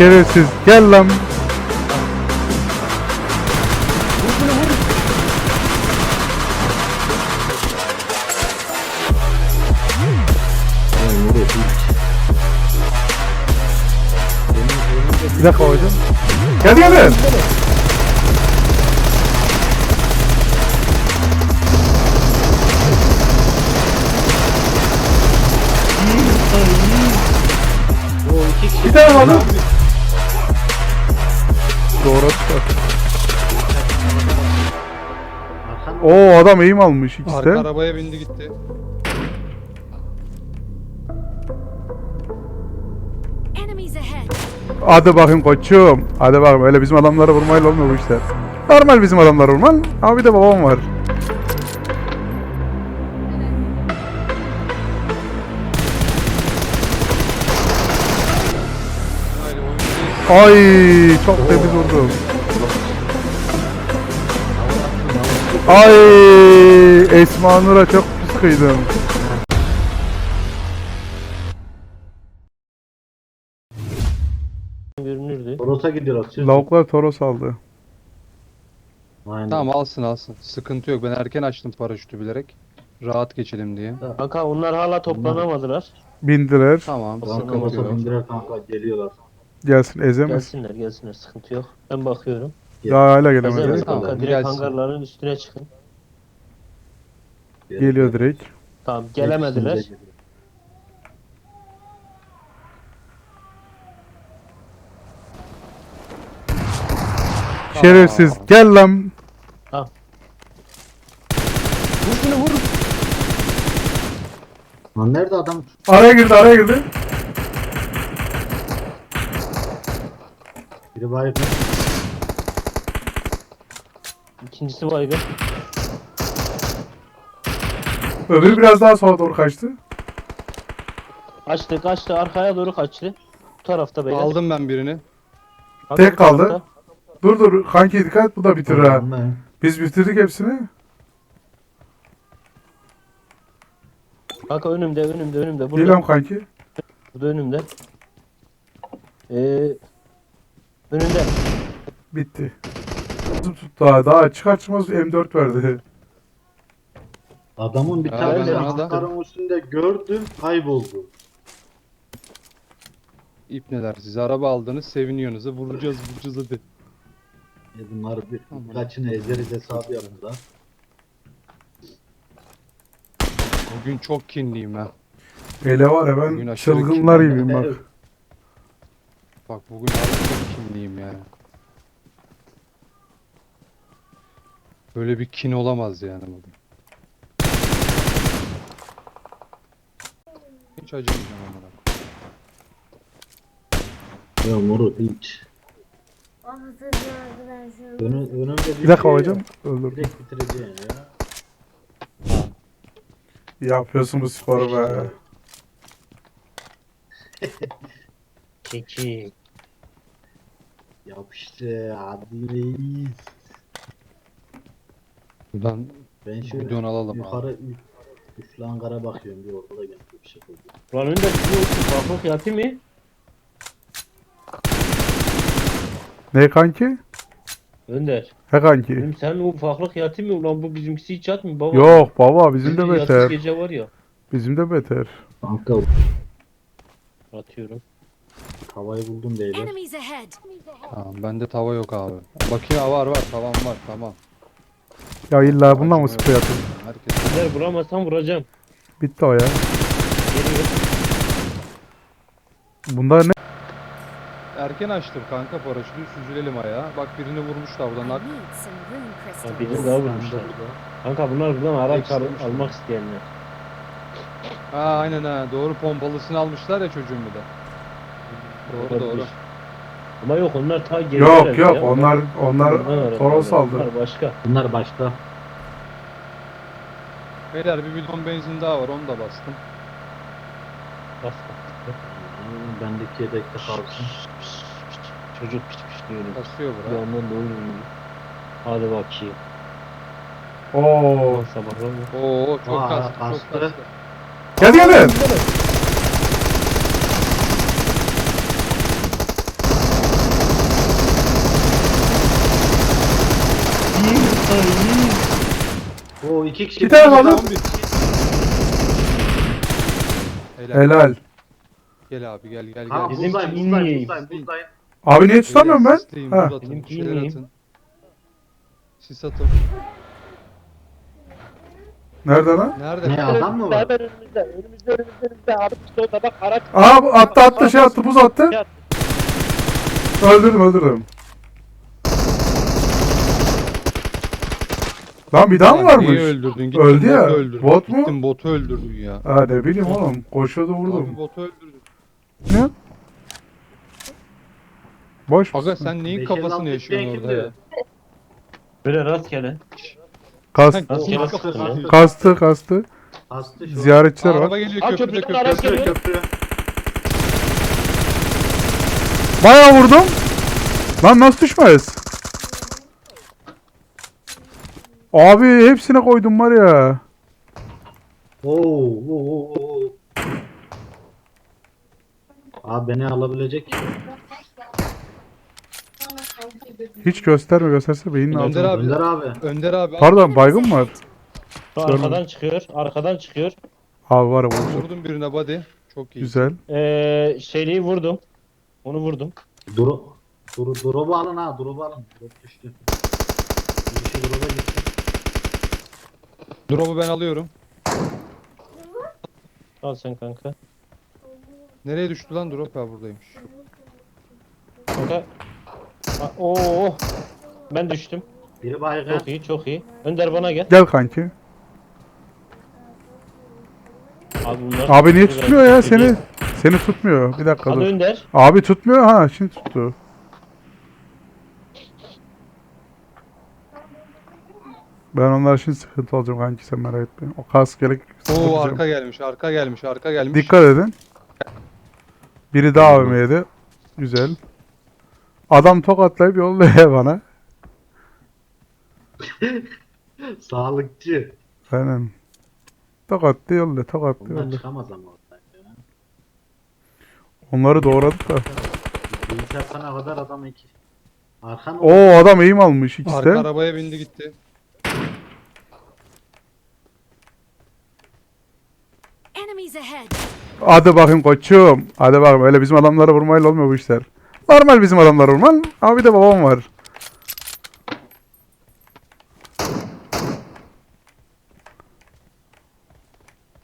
Şerefsiz gel lan. Bir dakika hocam. Gel gel gel. Bir tane aldım. Oo adam eğim almış ikisi Arka arabaya bindi gitti. Enemies ahead. Hadi bakayım koçum. Hadi bakayım öyle bizim adamları vurmayla olmuyor bu işler. Normal bizim adamları vurmal. Ama bir de babam var. Ay çok temiz vurdum. Ay Esma Nur'a çok pis kıydım. görünürdü. Toros'a gidiyoruz. Siz Lavuklar Toros aldı. Aynen. Tamam alsın alsın. Sıkıntı yok. Ben erken açtım paraşütü bilerek. Rahat geçelim diye. Kanka onlar hala toplanamadılar. Bindiler. Tamam Ulan sıkıntı Toros'a yok. bindiler kanka geliyorlar. Gelsin ezemez. Gelsinler gelsinler sıkıntı yok. Ben bakıyorum. Daha hala gelemedi. Tamam, kanka direkt gelsin. hangarların üstüne çıkın. Geliyor direkt. Tamam gelemediler. Şerefsiz gel lan. Vur şunu vur. Lan nerede adam? Araya girdi araya girdi. Biri baygın. İkincisi baygın. Öbürü biraz daha sola doğru kaçtı. Kaçtı kaçtı arkaya doğru kaçtı. Bu tarafta beyler. Aldım ben birini. Kanka Tek bu kaldı. tarafta. Dur dur kanki dikkat bu da bitir ha. Tamam, Biz bitirdik hepsini. Kanka önümde önümde önümde. Burada, Dilam kanki. burada önümde. Ee, önünde. Bitti. Bizim tut daha daha çıkar çıkmaz M4 verdi. Adamın bir Ha, da- hangarın üstünde gördüm kayboldu. İpneler siz araba aldınız seviniyorsunuz. Ha, Vuracağız vuracağız hadi. E bunlar bir Tamam. kaçını ezeriz hesabı yaptılar. Bugün çok kinliyim ha. Hele var ya Bugün ben aşırı çılgınlar gibiyim bak. Bak bugün harbi çok kinliyim yani. Böyle bir kin olamaz yani bugün. Hiç acımayacağım amına. Ya moru hiç. Önü, önümde Bir dakika şey hocam. Öldürdüm. Direkt bitireceğim ya. Yapıyorsun bu sporu be. Çekil. Yapıştı hadi reis. Buradan Ben şöyle bidon alalım abi. yukarı üç, üçlü hangara bakıyorum bir ortada geldi bir şey oldu. Lan önünde sizin ufaklık yatı mı? Ne kanki? Önder. He kanki. Oğlum sen o ufaklık yatı mı? Ulan bu bizimkisi hiç yatmıyor baba. Yok baba bizim de beter. gece var ya. Bizim de beter. Kanka Atıyorum. havayı buldum beyler. Enemies ahead. Tamam bende tava yok abi. Bakayım ha var var tavam var tamam. Ya illa bundan mı sprey atın? Herkes Eğer vuramazsam vuracağım. Bitti o ya. Geliyor. Bunda ne? erken açtım kanka paraşütü süzülelim ayağa. Bak birini vurmuşlar buradan. I Nak. need some rune Ha, crystals. birini daha vurmuşlar. Kanka bunlar buradan araç al- almak isteyenler. Ha aynen ha doğru pompalısını almışlar ya çocuğun bir de. Doğru doğru. Ama yok onlar ta geri Yok yok ya. onlar onlar aradılar. Toros aldı. Onlar başka. Bunlar başta. Beyler bir bidon benzin daha var onu da bastım. Bas. Hmm, Bendeki yedekte kalsın. Çocuk piç piç diyor. Basıyor Bir bura. yandan da oynuyor. Hadi bakayım. Oo. Sabahlar mı? Oo çok Aa, kastı çok kastı. kastı. Gel Oo iki kişi. Bir tane bir. Helal. Helal. Gel abi gel gel Ha gel. Bizim buzdayım kim buzdayım buzdayım buzdayım. Abi niye tutamıyorum ben? Sisleyeyim, Ha. buz atın, Benimki bir şeyler yiyeyim. atın. Sis atın. Nerede lan? Nerede? Ne adam mı var? Hemen önümüzde, önümüzde, önümüzde, önümüzde. Abi orada bak araç. Aa bu attı attı şey attı buz attı. Şey attı. Öldürdüm öldürdüm. Lan bir daha mı varmış? Niye öldürdün? Gittin Öldü ya. öldürdün. Bot mu? Gittin botu öldürdün ya. Ha ne bileyim oğlum. Koşuyordu Abi vurdum. botu öldürdün. Ne? Boş Aga musun? sen neyin kafasını yaşıyorsun orada ya? Böyle rastgele. Kas, kafasını ya? yaşıyorsun? kastı kastı. Hastı şu. Ziyaretçiler Araba var. geliyor Abi köprüde köprüden köprüde. araç Köprü geliyor. köprü. Bayağı vurdum. Lan nasıl düşmez? Abi hepsine koydum var ya. Oo, oo, oo. Abi beni alabilecek. Hiç gösterme gösterse beynin Önder altına. abi. Önder abi. Önder abi. Pardon baygın mı var? Arkadan çıkıyor, arkadan çıkıyor. Abi var ya vuracak. Vurdum birine body. Çok iyi. Güzel. Ee, şeyliği vurdum. Onu vurdum. Duru. Duru, drop'u alın ha, drop'u alın. Drop düştü. Bir kişi drop'a gitti. Drop'u ben alıyorum. Al sen kanka. Nereye düştü lan drop? Ha buradaymış. Kanka. Oo. Ben düştüm. Biri baygın. Çok iyi, çok iyi. Önder bana gel. Gel kanki. Abi bunlar. Abi niye tutmuyor ya seni? Seni tutmuyor. Bir dakika Hadi dur. Önder. Abi tutmuyor ha şimdi tuttu. Ben onlar için sıkıntı olacağım kanki sen merak etme. O kas gerek. Oo arka gelmiş, arka gelmiş, arka gelmiş. Dikkat edin. Biri daha AVM yedi. Güzel. Adam tokatlayıp yolluyor bana. Sağlıkçı. Aynen. Tokatlı yolluyor, tokatlı Bundan yolluyor. çıkamaz ama oradan ya. Onları doğradık da. Bilgisayar sana kadar adam iki. Arkan Oo adam eğim almış ikisi Arka de. arabaya bindi gitti. Enemies ahead! Hadi bakayım koçum. Hadi bakayım öyle bizim adamlara vurmayla olmuyor bu işler. Normal bizim adamlara vurman. Ama bir de babam var.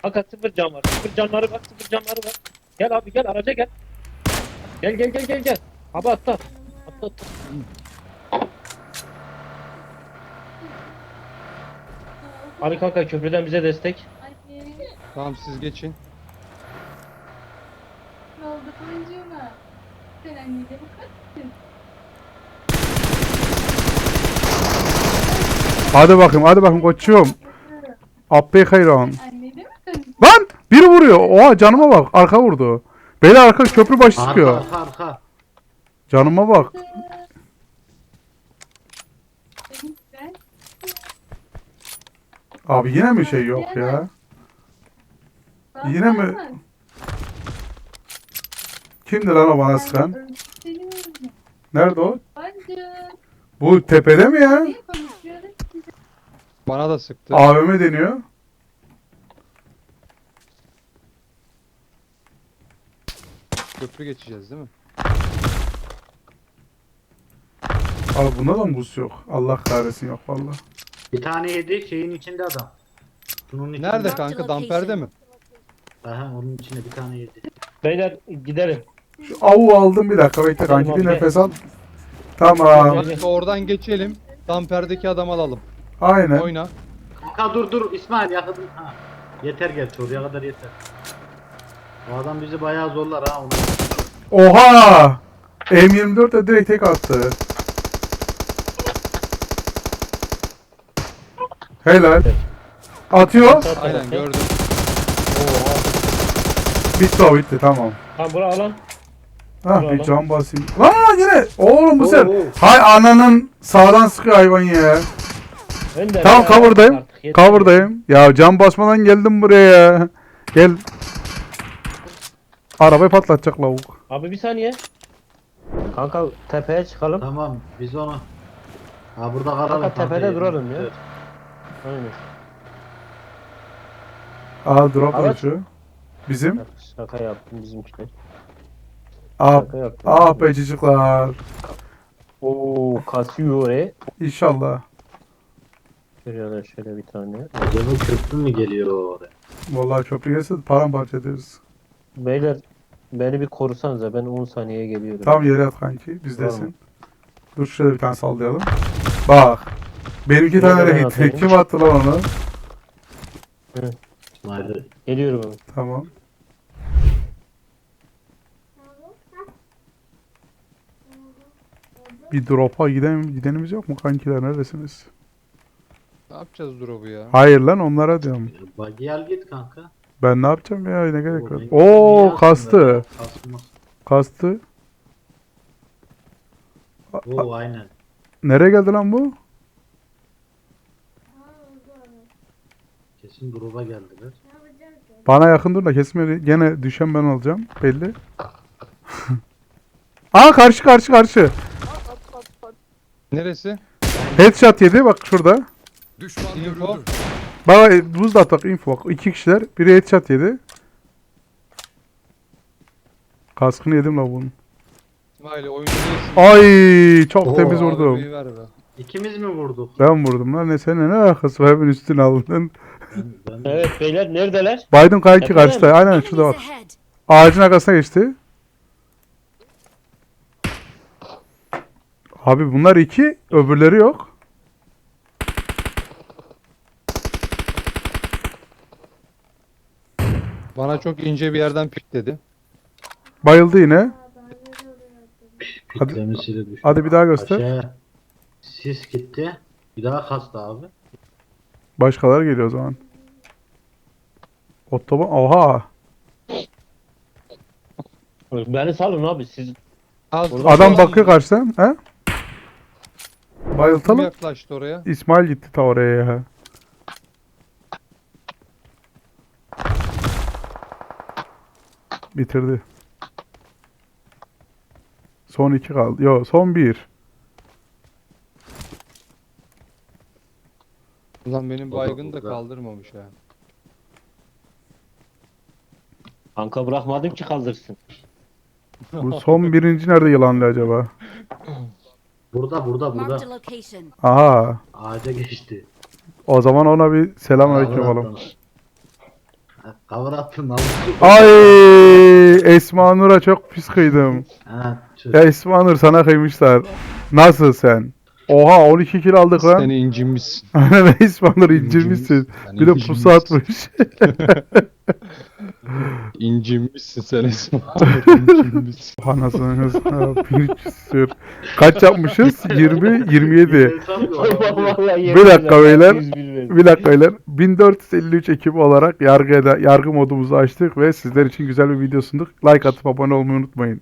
Kanka sıfır cam var. Sıfır camları var, sıfır camları var. Gel abi gel araca gel. Gel gel gel gel gel. Abi atla. Atla atla. Abi kanka köprüden bize destek. Tamam siz geçin. Ne oldu kılıncığıma? Sen annene bakar mısın? Hadi bakayım hadi bakayım koçum. Abbe hayran. Annene mi? Lan biri vuruyor. Oha canıma bak. Arka vurdu. Beyler arka köprü başı Arka sıkıyor. arka arka. Canıma bak. Abi yine mi şey yok ya? Bana Yine mi? bakma. Kimdi lan o bana sıkan? Nerede o? bacım. Bu tepede mi ya? Konuşuyoruz? Bana da sıktı. AVM deniyor. Köprü geçeceğiz değil mi? Abi bunda da mı buz yok? Allah kahretsin yok valla. Bir tane yedi şeyin içinde adam. Şunun içinde. Nerede kanka? Damperde mi? Aha onun içinde bir tane yedi. Beyler gidelim. Şu avu aldım bir dakika bekle kanki bir nefes al. Tamam. Kanka oradan geçelim. Damperdeki adam alalım. Aynen. Oyna. Kanka dur dur İsmail yakın. Ha. Yeter gerçi oraya kadar yeter. O adam bizi bayağı zorlar ha. Onu. Oha! M24 de direkt tek attı. Helal. Atıyor. Aynen gördüm. Bitti o bitti tamam. Tamam bura alan. Bravo. bir can basayım. Lan lan yine. Oğlum bu Oo, sefer. oo. Hay ananın sağdan sıkıyor hayvan ya. Önder. Tamam ya, cover'dayım. Ya can basmadan geldim buraya ya. Gel. Arabayı patlatacak lavuk. Abi bir saniye. Kanka tepeye çıkalım. Tamam biz onu. Ha burada kalalım. Kanka tepede kanka, duralım ya. Evet. Aynen. Aa drop Evet. şu. Bizim. Şaka yaptım bizimkiler. Aa, Şaka yaptım. ah be çocuklar. Oo kasıyor e. İnşallah. Şuraya şöyle bir tane. Acaba köprü mü geliyor oraya? Vallahi köprü gelse paramparça ederiz. Beyler beni bir korusanıza ben 10 saniyeye geliyorum. Tam yere at kanki. Bizdesin. Tamam. Dur şurada bir tane sallayalım. Bak. Benimki tane Nereden atayım? Kim attı lan onu? İsmail Geliyorum hemen. Tamam. Bir drop'a giden gidenimiz yok mu kankiler neredesiniz? Ne yapacağız drop'u ya? Hayır lan onlara diyorum. buggy al git kanka. Ben ne yapacağım ya ne gerek var? Oo kastı. Kasmaz. Kastı. Oo aynen. Nereye geldi lan bu? Kesin drop'a geldiler. Bana yakın dur da kesme gene düşen ben olacağım belli. Aa karşı karşı karşı. Neresi? Headshot yedi bak şurada. Düşman Info. Bak buz da atak info. İki kişiler. Biri headshot yedi. Kaskını yedim la bunun. İsmail değilsin. Ay çok Oo, temiz Abi vurdum. bir ver be. İkimiz mi vurduk? Ben vurdum lan ne senin ne alakası var hemen üstüne aldın. Evet beyler neredeler? Biden kanki Efendim? karşıda aynen şurada bak. Ağacın arkasına geçti. Abi bunlar iki öbürleri yok. Bana çok ince bir yerden pikledi. Bayıldı yine. Hadi- piklemesiyle düştü. Hadi bir daha göster. Aşağıya sis gitti. Bir daha kastı abi. Başkaları geliyor o zaman. Otoban oha. Beni salın abi siz. Az Adam Tamam. bakıyor karşıdan. He? Kim Bayıltalım. yaklaştı oraya? İsmail gitti ta oraya ya. Bitirdi. Son iki kaldı. Yo son bir. Ulan benim baygın da kaldırmamış ha. Kanka bırakmadım ki kaldırsın. Bu son birinci nerede yılanlı acaba? Burada burada Marked a burada. location. Aha. Ağaca geçti. O zaman ona bir selam aleyküm. Ha, Kavur attın lan. Ay Esma Nur'a çok pis kıydım. Ha, çöz. Ya Esma Nur sana kıymışlar. Nasıl sen? Oha 12 kill aldık lan. Sen incinmişsin. Aynen İsma Nur incirmişsin. Sen Bir de pusu incinmişsin. atmış. İncinmişsin sen İsmail. İncinmişsin. Bir küsür. Kaç yapmışız? 20, 27. Vallahi Bir dakika beyler. 101 verdim. Bir dakika beyler. 1453 ekip olarak yargıda yargı modumuzu açtık ve sizler için güzel bir video sunduk. Like atıp abone olmayı unutmayın.